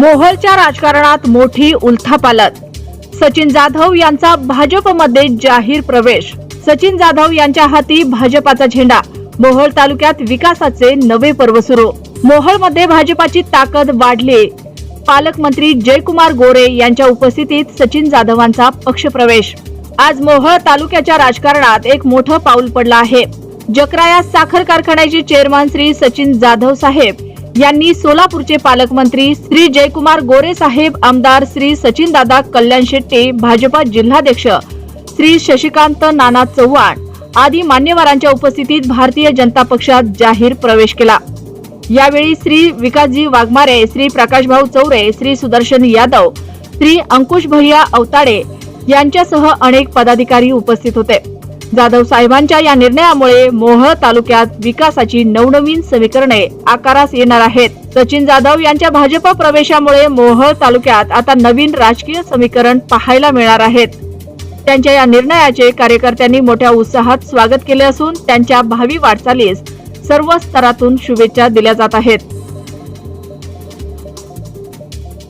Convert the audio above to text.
मोहोळच्या राजकारणात मोठी उलथापालत. सचिन जाधव यांचा भाजपमध्ये जाहीर प्रवेश. सचिन जाधव यांच्या हाती भाजपाचा झेंडा. मोहोळ तालुक्यात विकासाचे नवे पर्व सुरू. मोहोळमध्ये भाजपाची ताकद वाढली. पालकमंत्री जयकुमार गोरे यांच्या उपस्थितीत सचिन जाधवांचा पक्षप्रवेश. आज मोहोळ तालुक्याच्या राजकारणात एक मोठं पाऊल पडलं आहे. जकराया साखर कारखान्याचे चेअरमन श्री सचिन जाधव साहेब यांनी सोलापूरचे पालकमंत्री श्री जयकुमार गोरे साहेब आमदार श्री सचिन दादा कल्याण शेट्टी भाजपा जिल्हाध्यक्ष श्री शशिकांत नाना चव्हाण आदी मान्यवरांच्या उपस्थितीत भारतीय जनता पक्षात जाहीर प्रवेश केला. यावेळी श्री विकासजी वाघमारे श्री प्रकाशभाऊ चौरे श्री सुदर्शन यादव श्री अंकुश भैया अवताडे यांच्यासह अनेक पदाधिकारी उपस्थित होते. जाधव साहेबांच्या या निर्णयामुळे मोहळ तालुक्यात विकासाची नवनवीन समीकरणे आकारास येणार आहेत. सचिन जाधव यांच्या भाजप प्रवेशामुळे मोहळ तालुक्यात आता नवीन राजकीय समीकरण पाहायला मिळणार आहेत. त्यांच्या या निर्णयाचे कार्यकर्त्यांनी मोठ्या उत्साहात स्वागत केले असून त्यांच्या भावी वाटचालीस सर्व स्तरातून शुभेच्छा दिल्या जात आहेत.